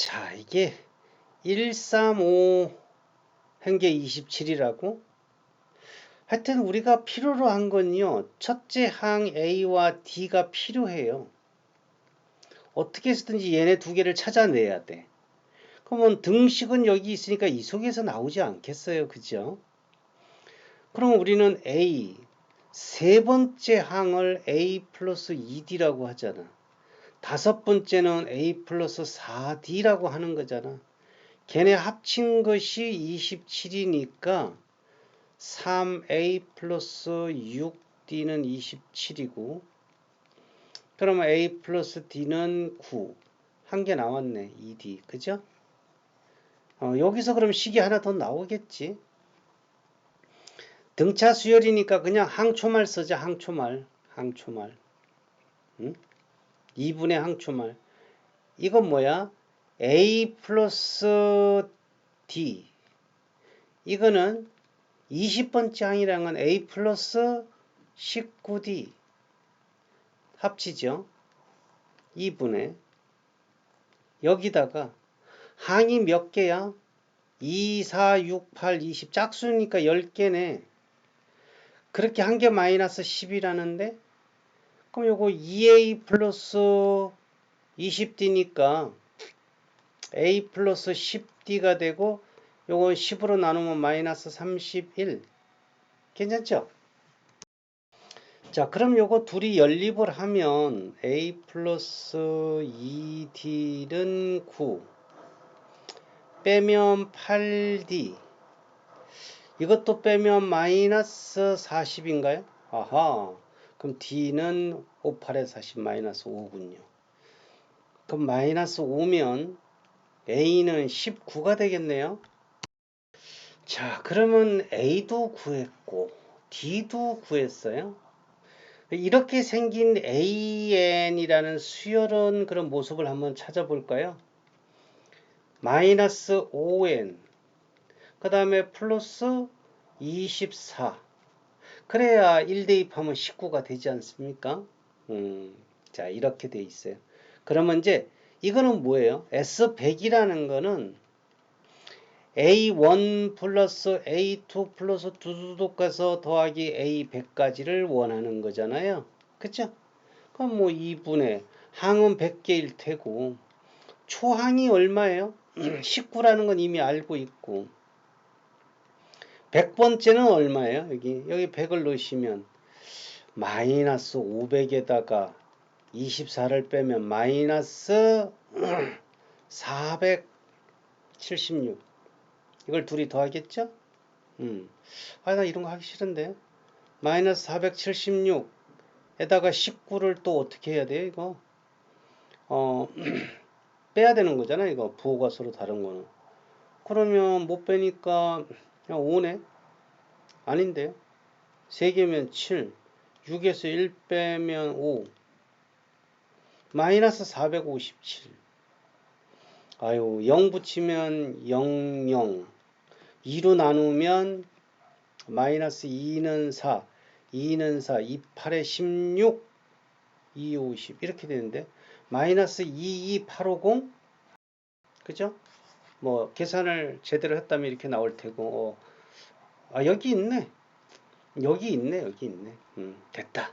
자, 이게 135 현재 27이라고? 하여튼 우리가 필요로 한 건요. 첫째 항 A와 D가 필요해요. 어떻게 해서든지 얘네 두 개를 찾아내야 돼. 그러면 등식은 여기 있으니까 이 속에서 나오지 않겠어요. 그죠? 그럼 우리는 A, 세 번째 항을 A 플러스 2D라고 하잖아. 다섯 번째는 A 플러스 4D라고 하는 거잖아. 걔네 합친 것이 27이니까 3A 플러스 6D는 27이고 그러면 A 플러스 D는 9. 한 개 나왔네. 2D. 그죠? 어, 여기서 그럼 식이 하나 더 나오겠지. 등차 수열이니까 그냥 항초말 쓰자. 항초말. 항초말. 응? 2분의 항초말. 이건 뭐야? A 플러스 D. 이거는 20번째 항이랑은 A 플러스 19D. 합치죠. 2분의 여기다가 항이 몇 개야? 2, 4, 6, 8, 20 짝수니까 10개네. 그렇게 한 개 마이너스 10이라는데 그럼 요거 2a 플러스 20d니까 a 플러스 10d가 되고 요건 10으로 나누면 마이너스 31 괜찮죠? 자 그럼 요거 둘이 연립을 하면 a 플러스 2d는 9 빼면 8d 이것도 빼면 마이너스 40인가요? 아하 그럼 d는 5, 8에 40 마이너스 5군요. 그럼 마이너스 5면 a는 19가 되겠네요. 자 그러면 a도 구했고 d도 구했어요. 이렇게 생긴 AN이라는 수열은 그런 모습을 한번 찾아볼까요? 마이너스 5N 그 다음에 플러스 24 그래야 1 대입하면 19가 되지 않습니까? 음, 자 이렇게 돼 있어요. 그러면 이제 이거는 뭐예요? S100이라는 거는 A1 플러스 A2 플러스 두두둑 가서 더하기 A100까지를 원하는 거잖아요. 그쵸? 그럼 뭐 2분의 항은 100개일 테고 초항이 얼마예요? 19라는 건 이미 알고 있고 100번째는 얼마예요? 여기 여기 100을 넣으시면 마이너스 500에다가 24를 빼면 마이너스 476 이걸 둘이 더하겠죠? 음. 아, 나 이런 거 하기 싫은데. 마이너스 476 에다가 19를 또 어떻게 해야 돼요, 이거? 어, 빼야 되는 거잖아, 이거. 부호가 서로 다른 거는. 그러면 못 빼니까 그냥 5네? 아닌데요? 3개면 7. 6에서 1 빼면 5. 마이너스 457. 아유, 0 붙이면 0, 0. 2로 나누면 마이너스 2는 4, 2는 4, 2, 8에 16, 2, 50 이렇게 되는데 마이너스 2, 2, 8, 5, 0 그죠? 뭐 계산을 제대로 했다면 이렇게 나올 테고 어. 아 여기 있네 여기 있네 여기 있네 음, 됐다